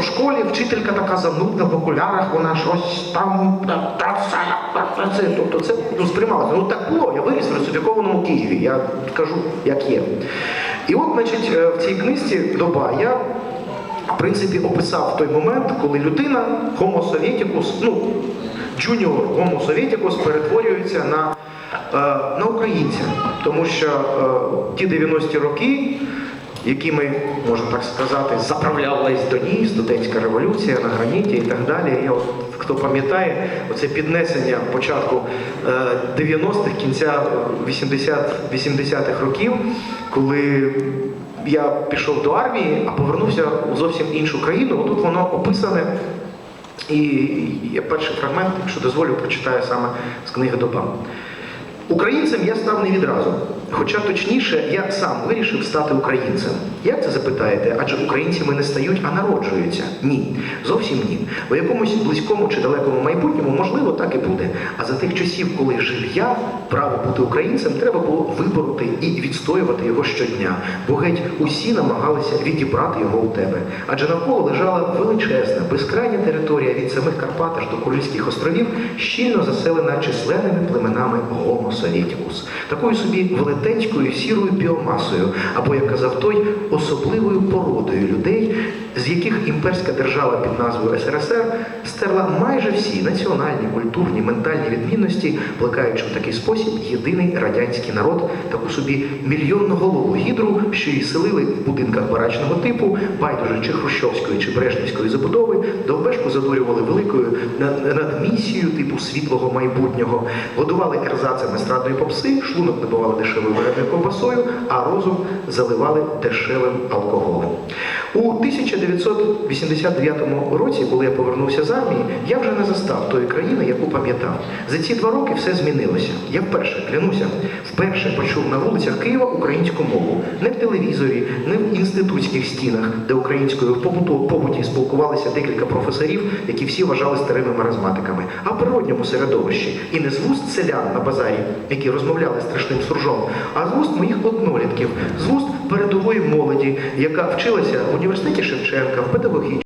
В школі вчителька така занудна в окулярах, вона щось там та- та- та- та- це, тобто це ну, сприймалося. Ну так було, я виріс в русифікованому Києві, я кажу, як є. І от, значить, е, в цій книжці доба я в принципі описав той момент, коли людина, Homo Sovieticus, ну, джуніор Homo Sovieticus перетворюється на, е, на українця. Тому що е, ті 90-ті роки, якими, можна так сказати, заправляла Доній, студентська революція на граніті і так далі. І от, хто пам'ятає, оце піднесення початку е, 90-х, кінця 80 80-х років, коли я пішов до армії, а повернувся у зовсім іншу країну. Отут воно описане. І я перший фрагмент, якщо дозволю, прочитаю саме з книги Доба. Українцем я став не відразу. Хоча точніше, я сам вирішив стати українцем. Як це запитаєте? Адже українцями не стають, а народжуються. Ні, зовсім ні. У якомусь близькому чи далекому майбутньому, можливо, так і буде. А за тих часів, коли жив я, право бути українцем треба було вибороти і відстоювати його щодня, бо геть усі намагалися відібрати його у тебе. Адже навколо лежала величезна, безкрайня територія від самих Карпат аж до Курильських островів, щільно заселена численними племенами Homo Sovieticus, такою собі велетенською сірою біомасою, або, як казав той, особливою породою людей, з яких імперська держава під назвою СРСР стерла майже всі національні, культурні, ментальні відмінності, плекаючи в такий спосіб єдиний радянський народ, таку собі мільйонноголову гідру, що її селили в будинках барачного типу, байдуже чи хрущовської чи брежнівської забудови, довбешку задурювали великою надмісією типу світлого майбутнього, годували ерзацами страдної попси, шлунок набивали дешевою ваrenою ковбасою, а розум заливали дешевим алкоголем. У 1989 році, коли я повернувся з армії, я вже не застав тої країни, яку пам'ятав. За ці два роки все змінилося. Я вперше клянуся, вперше почув на вулицях Києва українську мову. Не в телевізорі, не в інститутських стінах, де українською побуту побуті спілкувалися декілька професорів, які всі вважали старими маразматиками, а природньому середовищі. І не з вуст селян на базарі, які розмовляли страшним суржом, а з вуст моїх однолітків, з вуст передової молоді, яка вчилася в університеті Шевченка, в педагогічному.